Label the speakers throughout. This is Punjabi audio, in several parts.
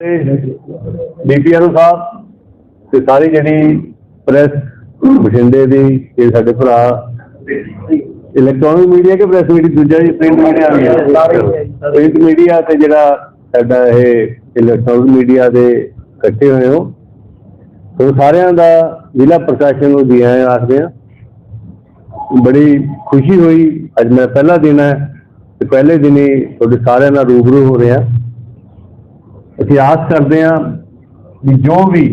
Speaker 1: ਡੀਪੀਆਰਓ ਸਾਹਿਬ ਤੇ ਸਾਰੀ ਜਿਹੜੀ ਪ੍ਰੈਸ ਬਠਿੰਡੇ ਦੀ ਇਹ ਸਾਡੇ ਭਰਾ ਇਲੈਕਟ੍ਰੋਨਿਕ ਮੀਡੀਆ ਕੇ ਪ੍ਰੈਸ ਮੀਡੀਆ ਦੂਜਾ ਜੀ ਪ੍ਰਿੰਟ ਮੀਡੀਆ ਵੀ ਹੈ ਪ੍ਰਿੰਟ ਮੀਡੀਆ ਤੇ ਜਿਹੜਾ ਸਾਡਾ ਇਹ ਇਲੈਕਟ੍ਰੋਨਿਕ ਮੀਡੀਆ ਦੇ ਇਕੱਠੇ ਹੋਏ ਹੋ। ਉਹ ਸਾਰਿਆਂ ਦਾ ਜ਼ਿਲ੍ਹਾ ਪ੍ਰਸ਼ਾਸਨ ਨੂੰ ਜੀ ਆਇਆਂ ਆਖਦੇ ਆ। ਬੜੀ ਖੁਸ਼ੀ ਹੋਈ। ਅੱਜ ਮੈਂ ਪਹਿਲਾ ਦਿਨ ਹੈ ਤੇ ਪਹਿਲੇ ਦਿਨ ਹੀ ਤੁਹਾਡੇ ਸਾਰਿਆਂ ਨਾਲ ਰੂਬਰੂ ਹੋ ਰਿਹਾ। ਅਸੀਂ ਆਸ ਕਰਦੇ ਹਾਂ ਵੀ ਜੋ ਵੀ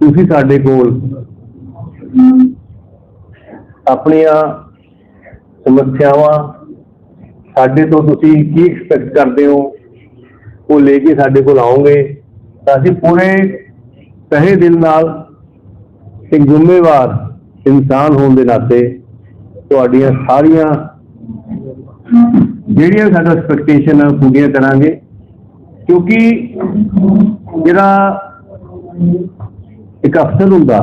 Speaker 1: ਤੁਸੀਂ ਸਾਡੇ ਕੋਲ ਆਪਣੀਆਂ ਸਮੱਸਿਆਵਾਂ ਸਾਡੇ ਤੋਂ ਤੁਸੀਂ ਕੀ ਐਕਸਪੈਕਟ ਕਰਦੇ ਹੋ, ਉਹ ਲੈ ਕੇ ਸਾਡੇ ਕੋਲ ਆਓਗੇ, ਤਾਂ ਅਸੀਂ ਪੂਰੇ ਸਹੇ ਦਿਲ ਨਾਲ ਇੱਕ ਜ਼ਿੰਮੇਵਾਰ ਇਨਸਾਨ ਹੋਣ ਦੇ ਨਾਤੇ ਤੁਹਾਡੀਆਂ ਸਾਰੀਆਂ ਜਿਹੜੀਆਂ ਸਾਡਾ ਐਕਸਪੈਕਟੇਸ਼ਨ ਆ ਪੂਰੀਆਂ ਕਰਾਂਗੇ। ਕਿਉਂਕਿ ਜਿਹੜਾ ਇੱਕ ਅਫਸਰ ਹੁੰਦਾ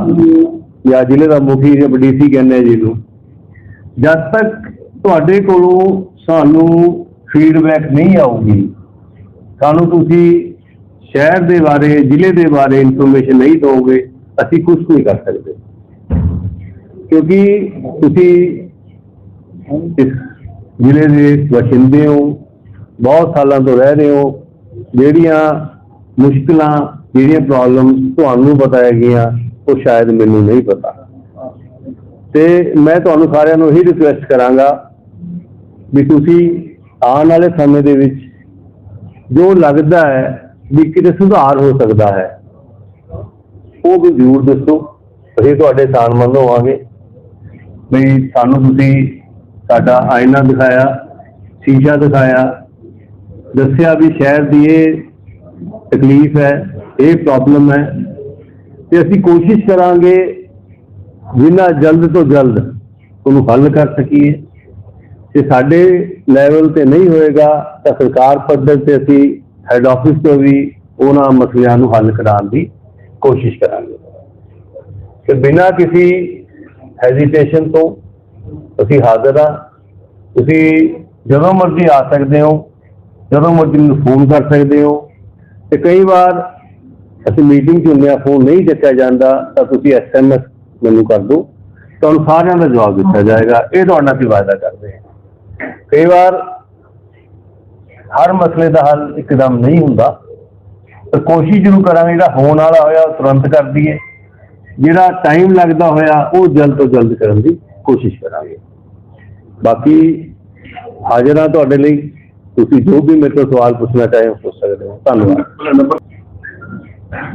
Speaker 1: ਜਾਂ ਜ਼ਿਲ੍ਹੇ ਦਾ ਮੁਖੀ ਜਾਂ ਡੀਸੀ ਕਹਿੰਦੇ ਜੀ ਨੂੰ ਜਦ ਤੱਕ ਤੁਹਾਡੇ ਕੋਲੋਂ ਸਾਨੂੰ ਫੀਡਬੈਕ ਨਹੀਂ ਆਊਗੀ, ਸਾਨੂੰ ਤੁਸੀਂ ਸ਼ਹਿਰ ਦੇ ਬਾਰੇ, ਜ਼ਿਲ੍ਹੇ ਦੇ ਬਾਰੇ ਇਨਫੋਰਮੇਸ਼ਨ ਨਹੀਂ ਦਿਓਗੇ, ਅਸੀਂ ਕੁਝ ਨਹੀਂ ਕਰ ਸਕਦੇ। ਕਿਉਂਕਿ ਤੁਸੀਂ ਇਸ ਜ਼ਿਲ੍ਹੇ ਦੇ ਵਸਿੰਦੇ ਹੋ, ਬਹੁਤ ਸਾਲਾਂ ਤੋਂ ਰਹਿ ਰਹੇ ਹੋ ਜਿਹੜੀਆਂ ਮੁਸ਼ਕਲਾਂ, ਜਿਹੜੀਆਂ ਪ੍ਰੋਬਲਮਸ ਤੁਹਾਨੂੰ ਪਤਾ ਹੈਗੀਆਂ, ਉਹ ਸ਼ਾਇਦ ਮੈਨੂੰ ਨਹੀਂ ਪਤਾ। ਤੇ ਮੈਂ ਤੁਹਾਨੂੰ ਸਾਰਿਆਂ ਨੂੰ ਇਹੀ ਰਿਕੁਐਸਟ ਕਰਾਂਗਾ ਵੀ ਤੁਸੀਂ ਆਉਣ ਵਾਲੇ ਸਮੇਂ ਦੇ ਵਿੱਚ ਜੋ ਲੱਗਦਾ ਹੈ ਵੀ ਕਿਤੇ ਸੁਧਾਰ ਹੋ ਸਕਦਾ ਹੈ, ਉਹ ਵੀ ਜ਼ਰੂਰ ਦੱਸੋ। ਅਸੀਂ ਤੁਹਾਡੇ ਸਾਨਮੰਦ ਹੋਵਾਂਗੇ। ਵੀ ਸਾਨੂੰ ਤੁਸੀਂ ਸਾਡਾ ਆਇਨਾ ਦਿਖਾਇਆ, ਸ਼ੀਸ਼ਾ ਦਿਖਾਇਆ ਦੱਸਿਆ ਵੀ ਸ਼ਹਿਰ ਦੀ ਇਹ ਤਕਲੀਫ ਹੈ, ਇਹ ਪ੍ਰੋਬਲਮ ਹੈ ਤੇ ਅਸੀਂ ਕੋਸ਼ਿਸ਼ ਕਰਾਂਗੇ ਜਿੰਨਾ ਜਲਦ ਤੋਂ ਜਲਦ ਉਹਨੂੰ ਹੱਲ ਕਰ ਸਕੀਏ। ਜੇ ਸਾਡੇ ਲੈਵਲ ਤੇ ਨਹੀਂ ਹੋਏਗਾ ਤਾਂ ਸਰਕਾਰ ਪੱਧਰ ਤੇ ਅਸੀਂ ਹੈੱਡ ਆਫਿਸ ਤੋਂ ਵੀ ਉਹਨਾਂ ਮਸਲਿਆਂ ਨੂੰ ਹੱਲ ਕਰਾਉਣ ਦੀ ਕੋਸ਼ਿਸ਼ ਕਰਾਂਗੇ। ਤੇ ਬਿਨਾਂ ਕਿਸੇ ਹੈਜ਼ਿਟੇਸ਼ਨ ਤੋਂ ਅਸੀਂ ਹਾਜ਼ਰ ਹਾਂ। ਤੁਸੀਂ ਜਦੋਂ ਮਰਜ਼ੀ ਆ ਸਕਦੇ ਹੋ। ਜਦੋਂ ਮਰਜ਼ੀ ਮੈਨੂੰ ਫੋਨ ਕਰ ਸਕਦੇ ਹੋ। ਤੇ ਕਈ ਵਾਰ ਅਸੀਂ ਮੀਟਿੰਗ 'ਚ ਹੁੰਦੇ ਹਾਂ, ਫੋਨ ਨਹੀਂ ਚੱਕਿਆ ਜਾਂਦਾ, ਤਾਂ ਤੁਸੀਂ ਐਸਐਮਐਸ ਮੈਨੂੰ ਕਰ ਦਿਓ। ਤੁਹਾਨੂੰ ਸਾਰਿਆਂ ਦਾ ਜਵਾਬ ਦਿੱਤਾ ਜਾਏਗਾ। ਇਹ ਤੁਹਾਡਾ ਅਸੀਂ ਵਾਅਦਾ ਕਰਦੇ ਹਾਂ। ਕਈ ਵਾਰ ਹਰ ਮਸਲੇ ਦਾ ਹੱਲ ਇੱਕਦਮ ਨਹੀਂ ਹੁੰਦਾ। ਪਰ ਕੋਸ਼ਿਸ਼ ਜ਼ਰੂਰ ਕਰਾਂਗੇ, ਜਿਹੜਾ ਹੋਣ ਵਾਲਾ ਹੋਇਆ ਉਹ ਤੁਰੰਤ ਕਰ ਦਈਏ। ਜਿਹੜਾ ਟਾਈਮ ਲੱਗਦਾ ਹੋਇਆ, ਉਹ ਜਲਦ ਤੋਂ ਜਲਦ ਕਰਨ ਦੀ ਕੋਸ਼ਿਸ਼ ਕਰਾਂਗੇ। ਬਾਕੀ ਹਾਜ਼ਰ ਹਾਂ ਤੁਹਾਡੇ ਲਈ। ਤੁਸੀਂ ਜੋ ਵੀ ਮੇਰੇ ਤੋਂ ਸਵਾਲ ਪੁੱਛਣਾ ਚਾਹੇ ਉਹ ਪੁੱਛ ਸਕਦੇ ਹੋ। ਧੰਨਵਾਦ।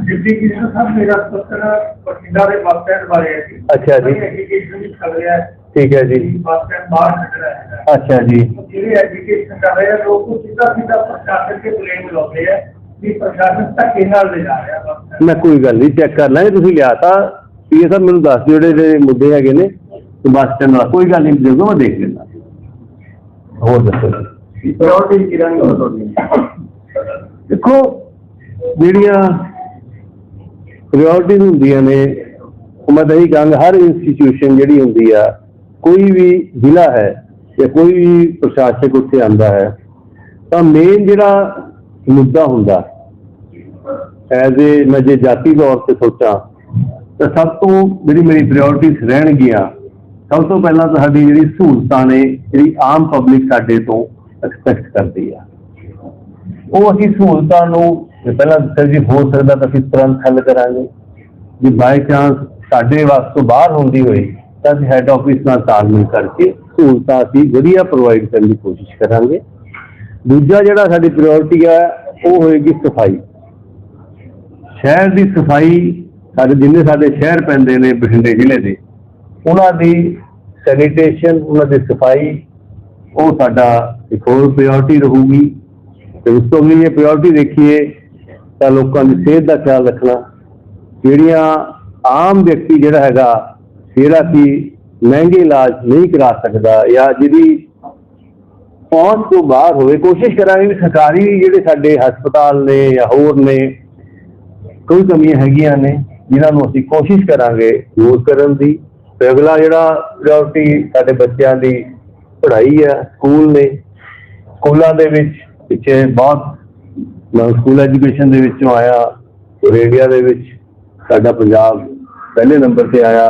Speaker 2: ਡਿਪਟੀ ਕਮਿਸ਼ਨਰ ਸਾਹਿਬ ਮੇਰਾ ਸਵਾਲ ਬਠਿੰਡਾ ਦੇ ਬੱਸ ਸਟੈਂਡ ਬਾਰੇ ਹੈ ਜੀ।
Speaker 1: ਅੱਛਾ ਜੀ।
Speaker 2: ਐਜੂਕੇਸ਼ਨ ਵੀ ਚੱਲ ਰਿਹਾ ਹੈ।
Speaker 1: ਠੀਕ ਹੈ ਜੀ।
Speaker 2: ਬੱਸ ਸਟੈਂਡ ਬਾਹਰ ਕੱਢ ਰਿਹਾ ਹੈ
Speaker 1: ਅੱਛਾ ਜੀ।
Speaker 2: ਜਿਹੜੇ ਐਜੂਕੇਸ਼ਨ ਕਰ ਰਹੇ ਆ ਲੋਕ ਉਹ ਸਿੱਧਾ ਸਿੱਧਾ ਪ੍ਰਸ਼ਾਸਨ ਤੇ ਬਲੇਮ ਲਾਉਂਦੇ ਆ ਵੀ ਪ੍ਰਸ਼ਾਸਨ ਧੱਕੇ ਨਾਲ ਲੈ ਜਾ ਰਿਹਾ ਬੱਸ ਸਟੈਂਡ।
Speaker 1: ਮੈਂ ਕੋਈ ਗੱਲ ਨਹੀਂ ਚੈੱਕ ਕਰ ਲਾਂਗੇ ਤੁਸੀਂ ਲਿਆ ਤਾਂ। ਪੀਏ ਸਾਹਿਬ ਮੈਨੂੰ ਦੱਸ ਦਿਓ ਜਿਹੜੇ ਜਿਹੜੇ ਮੁੱਦੇ ਹੈਗੇ ਨੇ। ਤੇ ਬਸ ਸਟੈਂਡ ਵਾਲਾ ਕੋਈ ਗੱਲ ਨਹੀਂ ਜਦੋਂ ਮੈਂ ਦੇਖ ਲੈਂਦਾ। ਹੋਰ ਦੱਸੋ
Speaker 2: ਪ੍ਰਾਇੋਰਟੀ ਤੁਹਾਡੀ
Speaker 1: ਦੇਖੋ ਜਿਹੜੀਆਂ ਪ੍ਰਾਇੋਰਟੀਜ਼ ਹੁੰਦੀਆਂ ਨੇ ਉਹ ਮੈਂ ਤਾਂ ਇਹੀ ਕਹਾਂਗਾ ਹਰ ਇੰਸਟੀਟਿਊਸ਼ਨ ਜਿਹੜੀ ਹੁੰਦੀ ਆ ਕੋਈ ਵੀ ਜ਼ਿਲ੍ਹਾ ਹੈ ਜਾਂ ਕੋਈ ਵੀ ਪ੍ਰਸ਼ਾਸਕ ਉੱਥੇ ਆਂਦਾ ਹੈ ਤਾਂ ਮੇਨ ਜਿਹੜਾ ਮੁੱਦਾ ਹੁੰਦਾ ਐਜ਼ ਏ ਮੈਂ ਜੇ ਜਾਤੀ ਤੌਰ ਤੇ ਸੋਚਾਂ ਤਾਂ ਸਭ ਤੋਂ ਜਿਹੜੀ ਮੇਰੀ ਪ੍ਰਾਇੋਰਟੀਜ਼ ਰਹਿਣਗੀਆਂ ਸਭ ਤੋਂ ਪਹਿਲਾਂ ਤਾਂ ਸਾਡੀ ਜਿਹੜੀ ਸਹੂਲਤਾਂ ਨੇ ਜਿਹੜੀ ਆਮ ਪਬਲਿਕ ਸਾਡੇ ਤੋਂ ਐਕਸਪੈਕਟ ਕਰਦੀ ਆ। ਉਹ ਅਸੀਂ ਸਹੂਲਤਾਂ ਨੂੰ ਪਹਿਲਾਂ ਦੱਸਿਆ ਜੀ, ਹੋ ਸਕਦਾ ਤਾਂ ਅਸੀਂ ਤੁਰੰਤ ਹੱਲ ਕਰਾਂਗੇ। ਜੇ ਬਾਈ ਚਾਂਸ ਸਾਡੇ ਵਾਸ ਤੋਂ ਬਾਹਰ ਹੁੰਦੀ ਹੋਈ, ਤਾਂ ਅਸੀਂ ਹੈੱਡ ਆਫਿਸ ਨਾਲ ਤਾਲਮੇਲ ਕਰਕੇ ਸਹੂਲਤਾਂ ਅਸੀਂ ਵਧੀਆ ਪ੍ਰੋਵਾਈਡ ਕਰਨ ਦੀ ਕੋਸ਼ਿਸ਼ ਕਰਾਂਗੇ। ਦੂਜਾ ਜਿਹੜਾ ਸਾਡੀ ਪ੍ਰਾਇੋਰਟੀ ਆ, ਉਹ ਹੋਏਗੀ ਸਫ਼ਾਈ। ਸ਼ਹਿਰ ਦੀ ਸਫ਼ਾਈ ਸਾਡੇ ਜਿੰਨੇ ਸਾਡੇ ਸ਼ਹਿਰ ਪੈਂਦੇ ਨੇ ਬਠਿੰਡੇ ਜ਼ਿਲ੍ਹੇ ਦੇ, ਉਹਨਾਂ ਦੀ ਸੈਨੀਟੇਸ਼ਨ ਉਹਨਾਂ ਦੀ ਸਫ਼ਾਈ ਉਹ ਸਾਡਾ ਇੱਕ ਹੋਰ ਪ੍ਰਾਇੋਰਟੀ ਰਹੂਗੀ ਤੇ ਉਸ ਤੋਂ ਅਗਲੀ ਜੇ ਪ੍ਰਾਇੋਰਟੀ ਦੇਖੀਏ ਤਾਂ ਲੋਕਾਂ ਦੀ ਸਿਹਤ ਦਾ ਖਿਆਲ ਰੱਖਣਾ, ਜਿਹੜੀਆਂ ਆਮ ਵਿਅਕਤੀ ਜਿਹੜਾ ਹੈਗਾ, ਜਿਹੜਾ ਕਿ ਮਹਿੰਗੇ ਇਲਾਜ ਨਹੀਂ ਕਰਾ ਸਕਦਾ ਜਾਂ ਜਿਹਦੀ ਪਹੁੰਚ ਤੋਂ ਬਾਹਰ ਹੋਵੇ, ਕੋਸ਼ਿਸ਼ ਕਰਾਂਗੇ ਵੀ ਸਰਕਾਰੀ ਜਿਹੜੇ ਸਾਡੇ ਹਸਪਤਾਲ ਨੇ ਜਾਂ ਹੋਰ ਨੇ, ਕੋਈ ਕਮੀਆਂ ਹੈਗੀਆਂ ਨੇ, ਜਿਨ੍ਹਾਂ ਨੂੰ ਅਸੀਂ ਕੋਸ਼ਿਸ਼ ਕਰਾਂਗੇ ਯੂਜ ਕਰਨ ਦੀ ਤੇ ਅਗਲਾ ਜਿਹੜਾ ਪ੍ਰਾਇੋਰਟੀ ਸਾਡੇ ਬੱਚਿਆਂ ਦੀ ਪੜ੍ਹਾਈ ਆ ਸਕੂਲ ਨੇ। ਸਕੂਲਾਂ ਦੇ ਵਿੱਚ ਪਿੱਛੇ ਬਹੁਤ ਮੈਂ ਸਕੂਲ ਐਜੂਕੇਸ਼ਨ ਦੇ ਵਿੱਚੋਂ ਆਇਆ, ਔਰ ਇੰਡੀਆ ਦੇ ਵਿੱਚ ਸਾਡਾ ਪੰਜਾਬ ਪਹਿਲੇ ਨੰਬਰ ਤੇ ਆਇਆ।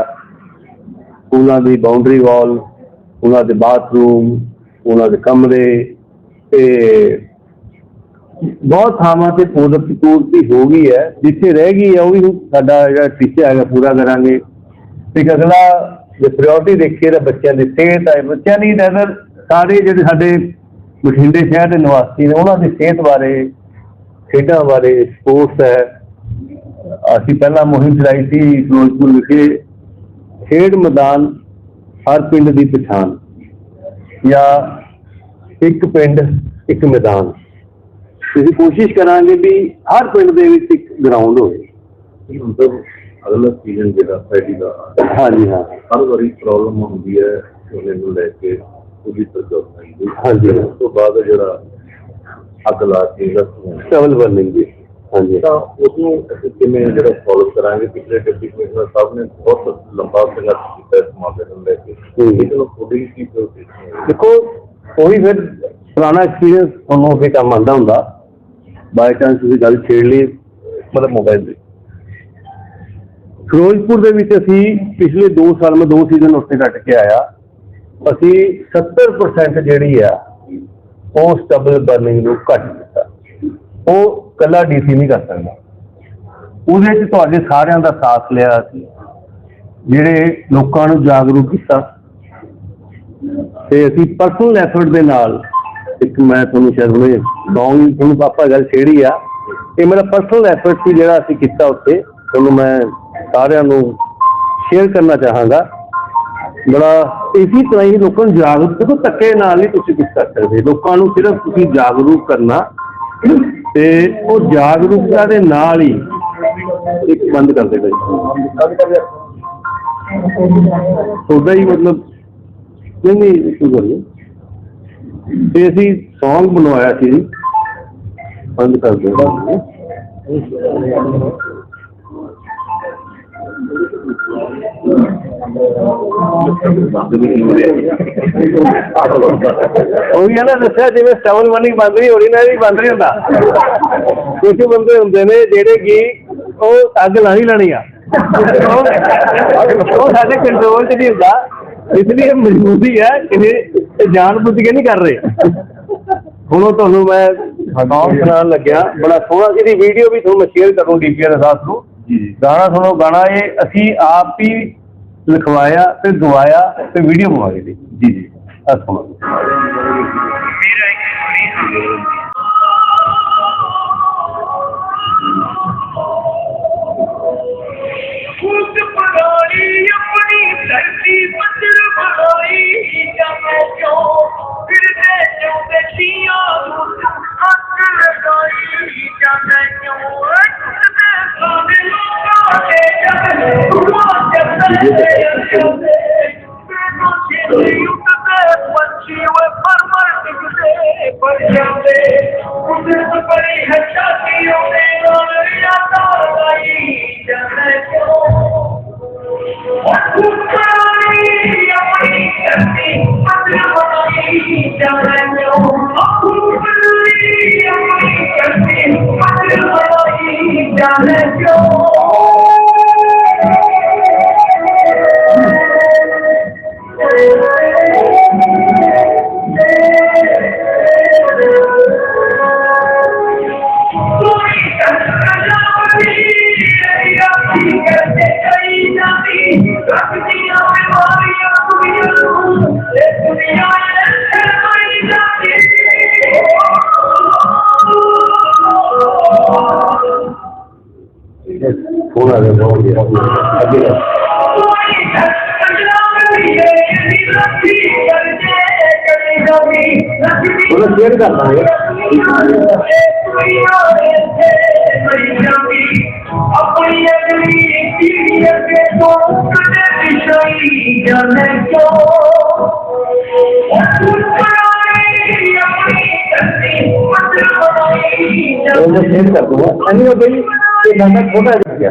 Speaker 1: ਸਕੂਲਾਂ ਦੀ ਬਾਉਂਡਰੀ ਵਾਲ ਉਹਨਾਂ ਦੇ ਬਾਥਰੂਮ ਉਹਨਾਂ ਦੇ ਕਮਰੇ, ਤੇ ਬਹੁਤ ਥਾਵਾਂ ਤੇ ਪੂਰਤੀ ਪੂਰਤੀ ਹੋ ਗਈ ਹੈ। ਜਿੱਥੇ ਰਹਿ ਗਈ ਹੈ, ਉਹ ਵੀ ਸਾਡਾ ਜਿਹੜਾ ਟੀਚਾ ਹੈਗਾ, ਪੂਰਾ ਕਰਾਂਗੇ। ਤੇ ਇੱਕ ਅਗਲਾ ਜੇ ਪ੍ਰਾਇੋਰਟੀ ਦੇਖੀਏ ਤਾਂ ਬੱਚਿਆਂ ਦੀ ਸਿਹਤ ਹੈ, ਬੱਚਿਆਂ ਦੀ ਨਜ਼ਰ ਸਾਰੇ ਜਿਹੜੇ ਸਾਡੇ ਬਠਿੰਡੇ ਸ਼ਹਿਰ ਦੇ ਨਿਵਾਸੀ ਨੇ, ਉਹਨਾਂ ਦੀ ਸਿਹਤ ਬਾਰੇ, ਖੇਡਾਂ ਬਾਰੇ ਸਪੋਰਟਸ ਹੈ। ਅਸੀਂ ਪਹਿਲਾਂ ਮੁਹਿੰਮ ਚਲਾਈ ਸੀ, ਫਿਰੋਜ਼ਪੁਰ ਵਿਖੇ ਖੇਡ ਮੈਦਾਨ ਹਰ ਪਿੰਡ ਦੀ ਪਛਾਣ, ਜਾਂ ਇੱਕ ਪਿੰਡ, ਇੱਕ ਮੈਦਾਨ। ਅਸੀਂ ਕੋਸ਼ਿਸ਼ ਕਰਾਂਗੇ ਵੀ ਹਰ ਪਿੰਡ ਦੇ ਵਿੱਚ ਇੱਕ ਗਰਾਊਂਡ ਹੋਵੇ।
Speaker 3: ਮਤਲਬ ਅਗਲਾ ਸੀਜ਼ਨ ਜਿਹੜਾ ਪੈਡੀ ਦਾ
Speaker 1: ਹਾਂਜੀ ਹਾਂ।
Speaker 3: ਹਰ ਵਾਰੀ ਪ੍ਰੋਬਲਮ ਹੁੰਦੀ ਹੈ ਉਹਨੇ ਨੂੰ ਲੈ ਕੇ ਉਹਦੀ ਪ੍ਰਗਟ ਦੀ
Speaker 1: ਹਾਂਜੀ।
Speaker 3: ਉਸ ਤੋਂ ਬਾਅਦ ਜਿਹੜਾ ਅੱਗ ਲਾ ਕੇ ਰਸ
Speaker 1: ਸਟਬਲ ਬਰਨਿੰਗ ਦੀ ਹਾਂਜੀ।
Speaker 3: ਤਾਂ ਉਸ ਨੂੰ ਅਸੀਂ ਕਿਵੇਂ ਜਿਹੜਾ ਫੋਲੋ ਕਰਾਂਗੇ ਪਿਛਲੇ ਡਿਪਟੀ ਕਮਿਸ਼ਨਰ ਸਾਹਿਬ ਨੇ ਬਹੁਤ ਲੰਬਾ ਸੰਘਰਸ਼ ਕੀਤਾ ਇਸ ਮਾਮਲੇ ਨੂੰ ਲੈ ਕੇ।
Speaker 1: ਹੂੰ।
Speaker 3: ਇਹਦੇ ਨੂੰ ਥੋੜੀ ਕੀ ਪ੍ਰੋਸੈਸ
Speaker 1: ਦੇਖੋ ਉਹੀ ਫਿਰ ਪੁਰਾਣਾ ਐਕਸਪੀਰੀਅੰਸ ਤੁਹਾਨੂੰ ਉਹਦੇ ਕੰਮ ਆਉਂਦਾ ਹੁੰਦਾ। ਬਾਈ ਚਾਂਸ ਤੁਸੀਂ ਗੱਲ ਛੇੜ ਲਈ ਮਤਲਬ ਮੋਬਾਈਲ ਦੀ। ਫਿਰੋਜ਼ਪੁਰ ਦੇ ਵਿੱਚ ਅਸੀਂ ਪਿਛਲੇ 2 ਸਾਲ ਮੈਂ 2 ਸੀਜ਼ਨ ਉੱਥੇ ਕੱਟ ਕੇ ਆਇਆ। ਅਸੀਂ 70% ਜਿਹੜੀ ਆ, ਉਹ ਸਟਬਲ ਬਰਨਿੰਗ ਨੂੰ ਘੱਟ ਦਿੱਤਾ ਉਹ ਕੱਲਾ ਡੀਸੀ ਨਹੀਂ ਕਰ ਸਕਦਾ। ਉਹਦੇ ਵਿੱਚ ਤੁਹਾਡੇ ਸਾਰਿਆਂ ਦਾ ਸਾਥ ਲਿਆ ਅਸੀਂ ਜਿਹੜੇ ਲੋਕਾਂ ਨੂੰ ਜਾਗਰੂਕ ਕੀਤਾ। ਤੇ ਅਸੀਂ ਪਰਸਨਲ ਐਫਰਟ ਦੇ ਨਾਲ ਇੱਕ ਮੈਂ ਤੁਹਾਨੂੰ ਸ਼ਾਇਦ ਹੁਣੇ ਲੌਂਗ ਤੁਹਾਨੂੰ ਪਾਪਾ ਗੱਲ ਛੇੜੀ ਆ। ਇਹ ਮੇਰਾ ਪਰਸਨਲ ਐਫਰਟ ਸੀ ਜਿਹੜਾ ਅਸੀਂ ਕੀਤਾ ਉੱਥੇ। ਤੁਹਾਨੂੰ ਮੈਂ ਸਾਰਿਆਂ ਨੂੰ ਸ਼ੇਅਰ ਕਰਨਾ ਚਾਹਾਂਗਾ। ਬੜਾ ਇਸੇ ਤਰ੍ਹਾਂ ਹੀ ਲੋਕਾਂ ਨੂੰ ਜਾਗਰੂਕ, ਦੇਖੋ ਧੱਕੇ ਨਾਲ ਨਹੀਂ ਤੁਸੀਂ ਕੁਝ ਕਰ ਸਕਦੇ। ਲੋਕਾਂ ਨੂੰ ਸਿਰਫ ਤੁਸੀਂ ਜਾਗਰੂਕ ਕਰਨਾ ਤੇ ਉਹ ਜਾਗਰੂਕਤਾ ਦੇ ਨਾਲ ਹੀ ਇੱਕ ਬੰਦ ਕਰ ਦੇਗਾ ਤੁਹਾਡਾ ਹੀ ਮਤਲਬ ਨਹੀਂ ਨਹੀਂ ਸ਼ੁਰੂ ਕਰੀਏ ਤੇ ਅਸੀਂ ਸੌਂਗ ਬਣਵਾਇਆ ਸੀ। ਜੀ ਬੰਦ ਕਰ ਦਿਓ ਉਹ ਵੀ ਨਾ, ਦੱਸਿਆ ਜਿਵੇਂ ਸਟਾਵਨ ਮਨੀ ਬੰਦ ਨਹੀਂ ਹੋ ਰਹੀ ਨਾ ਇਹ ਬੰਦ ਨਹੀਂ ਹੁੰਦਾ। ਕੁਝ ਬੰਦੇ ਹੁੰਦੇ ਨੇ ਜਿਹੜੇ ਕਿ ਉਹ ਅੱਗ ਲਾਣੀ ਲਾਣੀ ਆ। ਉਹ ਸਾਡੇ ਕੰਟਰੋਲ 'ਚ ਨਹੀਂ ਹੁੰਦਾ। ਇਸ ਲਈ ਮਜਬੂਰੀ ਹੈ ਇਹ ਜਾਣ ਬੁੱਝ ਕੇ ਨਹੀਂ ਕਰ ਰਹੇ। ਹੁਣ ਉਹ ਤੁਹਾਨੂੰ ਮੈਂ ਸੁਣਾਉਣ ਲੱਗਿਆ। ਬੜਾ ਸੋਹਣਾ ਸੀ ਜਿਹਦੀ ਵੀਡੀਓ ਵੀ ਤੁਹਾਨੂੰ ਸ਼ੇਅਰ ਕਰੂੰ ਡੀਪੀਆਰ ਅਸਾਸ ਨੂੰ।
Speaker 3: ਜੀ ਜੀ।
Speaker 1: ਗਾਣਾ ਸੁਣੋ, ਗਾਣਾ ਇਹ ਅਸੀਂ ਆਪ ਹੀ ਲਿਖਵਾਇਆ ਤੇ ਗਵਾਇਆ ਤੇ ਵੀਡੀਓ ਬਣਵਾਈ ਦੀ ਜੀ ਜੀ। ਆ ਸੁਣੋ।
Speaker 4: ਖੁਦ ਬਣਾਈ ਆਪਣੀ ਧਰਤੀ
Speaker 1: ਸੋਹਣਾ ਦੇ ਬਹੁਤ ਵਧੀਆ ਇਹ ਗਾਣਾ ਛੋਟਾ ਜਿਹਾ ਗਿਆ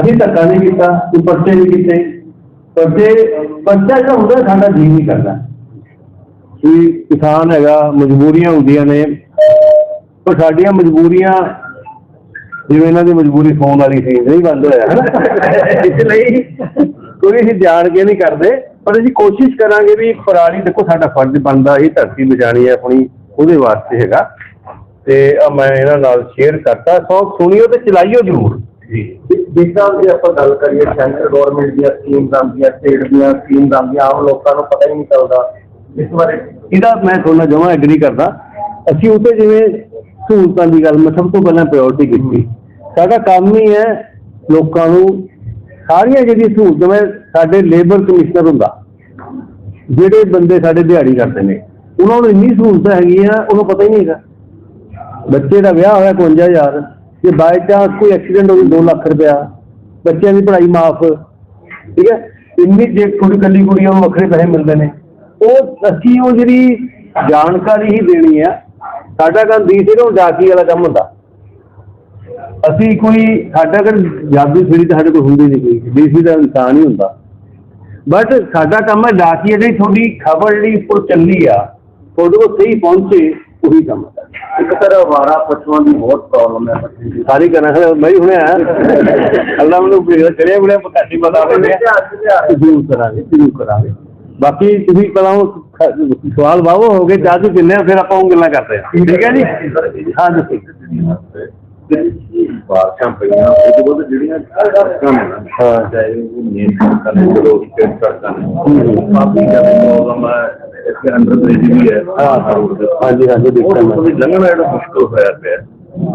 Speaker 1: ਅਸੀਂ ਧੱਕਾ ਨਹੀਂ ਕੀਤਾ, ਕੋਈ ਪਰਚੇ ਨਹੀਂ ਕੀਤੇ। ਪਰਚੇ, ਪਰਚਾ ਜਿਹੜਾ ਹੁੰਦਾ ਸਾਡਾ ਜੀ ਨਹੀਂ ਕਰਦਾ। ਕੋਈ ਕਿਸਾਨ ਹੈਗਾ, ਮਜਬੂਰੀਆਂ ਹੁੰਦੀਆਂ ਨੇ, ਪਰ ਸਾਡੀਆਂ ਮਜਬੂਰੀਆਂ, ਜਿਵੇਂ ਇਹਨਾਂ ਦੀ ਮਜਬੂਰੀ ਫੋਨ ਵਾਲੀ ਸੀ, ਨਹੀਂ ਬੰਦ ਹੋਇਆ। ਹਨਾ ਇਸ ਲਈ ਕੋਈ ਅਸੀਂ ਜਾਣ ਕੇ ਨਹੀਂ ਕਰਦੇ, ਪਰ ਅਸੀਂ ਕੋਸ਼ਿਸ਼ ਕਰਾਂਗੇ ਵੀ ਪਰਾਲੀ ਦੇਖੋ ਸਾਡਾ ਫਰਜ਼ ਬਣਦਾ, ਇਹ ਧਰਤੀ ਬਚਾਣੀ ਹੈ ਆਪਣੀ, ਉਹਦੇ ਵਾਸਤੇ ਹੈਗਾ। ਤੇ ਆਹ ਮੈਂ ਇਹਨਾਂ ਨਾਲ ਸ਼ੇਅਰ ਕਰਤਾ। ਸੋ ਸੁਣਿਓ ਤੇ ਚਲਾਈਓ ਜ਼ਰੂਰ। ਜੀ।
Speaker 3: ਤਰ੍ਹਾਂ ਜੇ ਆਪਾਂ ਗੱਲ ਕਰੀਏ ਸੈਂਟਰ ਗਵਰਨਮੈਂਟ ਦੀਆਂ ਸਕੀਮਸ ਆਉਂਦੀਆਂ ਸਟੇਟ ਦੀਆਂ ਸਕੀਮਸ ਆਉਂਦੀਆਂ ਆਮ ਲੋਕਾਂ ਨੂੰ ਪਤਾ ਹੀ ਨਹੀਂ ਚੱਲਦਾ। ਇਸ ਬਾਰੇ
Speaker 1: ਇਹਦਾ ਮੈਂ ਤੁਹਾਨੂੰ ਜਮਾਂ ਐਗਰੀ ਕਰਦਾ। ਅਸੀਂ ਉੱਤੇ ਜਿਵੇਂ ਸਹੂਲਤਾਂ ਦੀ ਗੱਲ ਮੈਂ ਸਭ ਤੋਂ ਪਹਿਲਾਂ ਪ੍ਰਾਇੋਰਟੀ ਕੀਤੀ। ਸਾਡਾ ਕੰਮ ਹੀ ਹੈ ਲੋਕਾਂ ਨੂੰ ਸਾਰੀਆਂ ਜਿਹੜੀਆਂ ਸਹੂਲਤਾਂ ਮੈਂ ਸਾਡੇ ਲੇਬਰ ਕਮਿਸ਼ਨਰ ਹੁੰਦਾ ਜਿਹੜੇ ਬੰਦੇ ਸਾਡੇ ਦਿਹਾੜੀ ਕਰਦੇ ਨੇ ਉਹਨਾਂ ਨੂੰ ਇੰਨੀ ਸਹੂਲਤਾਂ ਹੈਗੀਆਂ ਉਹਨੂੰ ਪਤਾ ਹੀ ਨਹੀਂ ਹੈਗਾ। ਬੱਚੇ ਦਾ ਵਿਆਹ ਹੋਇਆ 51000 ਜੇ ਬਾਈ ਚਾਂਸ ਕੋਈ ਐਕਸੀਡੈਂਟ ਹੋ ਗਿਆ 2 ਲੱਖ ਰੁਪਇਆ, ਬੱਚਿਆਂ ਦੀ ਪੜ੍ਹਾਈ ਮਾਫ, ਠੀਕ ਹੈ? ਇੰਨੀ ਜੇ ਕੁੜੀ ਕੱਲੀ ਕੁੜੀਆਂ ਨੂੰ ਵੱਖਰੇ ਪੈਸੇ ਮਿਲਦੇ ਨੇ। ਉਹ ਅਸੀਂ ਉਹ ਜਿਹੜੀ ਜਾਣਕਾਰੀ ਹੀ ਦੇਣੀ ਆ, ਸਾਡਾ ਕੰਮ ਡੀਸੀ ਉਹ ਡਾਕੀ ਵਾਲਾ ਕੰਮ ਹੁੰਦਾ। ਅਸੀਂ ਕੋਈ, ਸਾਡਾ ਕਰ ਜਾਦੂ ਫੀੜੀ ਤਾਂ ਸਾਡੇ ਕੋਲ ਹੁੰਦੀ ਨਹੀਂ ਕੋਈ ਡੀਸੀ ਦਾ ਇਨਸਾਨ ਹੀ ਹੁੰਦਾ। ਬਟ ਸਾਡਾ ਕੰਮ ਹੈ ਡਾਕੀ ਜਿਹੜੀ ਤੁਹਾਡੀ ਖਬਰ ਜਿਹੜੀ ਉੱਪਰ ਚੱਲੀ ਆ, ਤੁਹਾਡੇ ਕੋਲ ਸਹੀ ਪਹੁੰਚੇ ਉਹੀ ਕੰਮ
Speaker 3: ਇੱਕ ਤਰ੍ਹਾਂ ਵਾਰਾ ਪਸ਼ੂਆਂ ਦੀ ਬਹੁਤ ਪ੍ਰੋਬਲਮ ਹੈ। ਪਸ਼ੂ ਦੀ
Speaker 1: ਸਾਰੀ ਕਰਨਾ ਹੈ ਮੈਂ ਹੀ ਹੁਣੇ ਆਇਆ ਅੱਲਾ ਮੈਨੂੰ ਚੜਿਆ ਬੁੜਿਆ ਪਕਾਟੀ ਪਤਾ ਹੋਵੇ ਜ਼ਰੂਰ ਕਰਾਂਗੇ ਜ਼ਰੂਰ ਕਰਾਂਗੇ। ਬਾਕੀ ਤੁਸੀਂ ਪਹਿਲਾਂ ਸਵਾਲ ਵਾਵੋ ਹੋ ਗਏ ਚਾਹ ਚੂਹ ਪੀਂਦੇ ਆ ਫਿਰ ਆਪਾਂ ਉਹ ਗੱਲਾਂ ਕਰਦੇ ਹਾਂ ਠੀਕ ਹੈ ਜੀ? ਹਾਂ ਦੱਸੋ
Speaker 3: ਬਾਰਿਸ਼ਾਂ ਪਈਆਂ ਉਹਦੇ ਬਾਅਦ ਜਿਹੜੀਆਂ ਨਾ,
Speaker 1: ਹਾਂ।
Speaker 3: ਚਾਹੇ ਉਹ ਮੇਨ ਸੜਕਾਂ ਨੇ ਚਲੋ ਸਟੇਟ ਸੜਕਾਂ ਨੇ। ਕਾਫੀ ਜ਼ਿਆਦਾ ਪ੍ਰੋਬਲਮ ਹੈ ਇੱਥੇ ਅੰਡਰ ਬ੍ਰਿਜ ਵੀ ਹੈ
Speaker 1: ਹਾਂ
Speaker 3: ਰੋਡ ਦੇ ਉੱਤੇ।
Speaker 1: ਹਾਂਜੀ ਹਾਂਜੀ ਦੇਖਿਆ ਮੈਂ।
Speaker 3: ਥੋੜ੍ਹੀ ਲੰਘਣਾ ਜਿਹੜਾ ਮੁਸ਼ਕਲ ਹੋਇਆ ਪਿਆ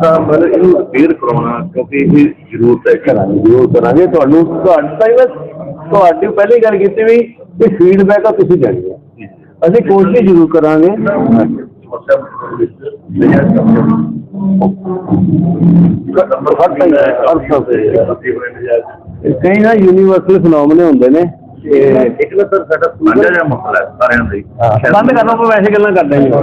Speaker 3: ਤਾਂ ਮਤਲਬ ਇਹਨੂੰ ਰਿਪੇਅਰ ਕਰਾਉਣਾ ਕਿਉਂਕਿ ਇਹ ਜ਼ਰੂਰਤ ਹੈ
Speaker 1: ਕਰਾਂਗੇ ਜ਼ਰੂਰ ਕਰਾਂਗੇ। ਤੁਹਾਨੂੰ ਤੁਹਾਡੀ ਤਾਂ ਮੈਂ ਤੁਹਾਡੀ ਪਹਿਲੀ ਗੱਲ ਕੀਤੀ ਵੀ ਇਹ ਫੀਡਬੈਕ ਆ ਤੁਸੀਂ ਦੇਣੀ ਹੈ ਅਸੀਂ ਕੋਸ਼ਿਸ਼ ਜ਼ਰੂਰ ਕਰਾਂਗੇ। ਕਈ ਨਾ ਯੂਨੀਵਰਸਲ ਫਨੋਮਨੇ ਹੁੰਦੇ ਨੇ। ਤੇ
Speaker 3: ਇੱਕ ਨਾ ਸਰ ਸਾਡਾ ਸਾਂਝਾ ਜਿਹਾ ਮਸਲਾ ਹੈ ਸਾਰਿਆਂ ਦਾ ਹੀ
Speaker 1: ਬੰਦ ਕਰ ਲਓ, ਆਪਾਂ ਵੈਸੇ ਗੱਲਾਂ ਕਰਦੇ ਹਾਂ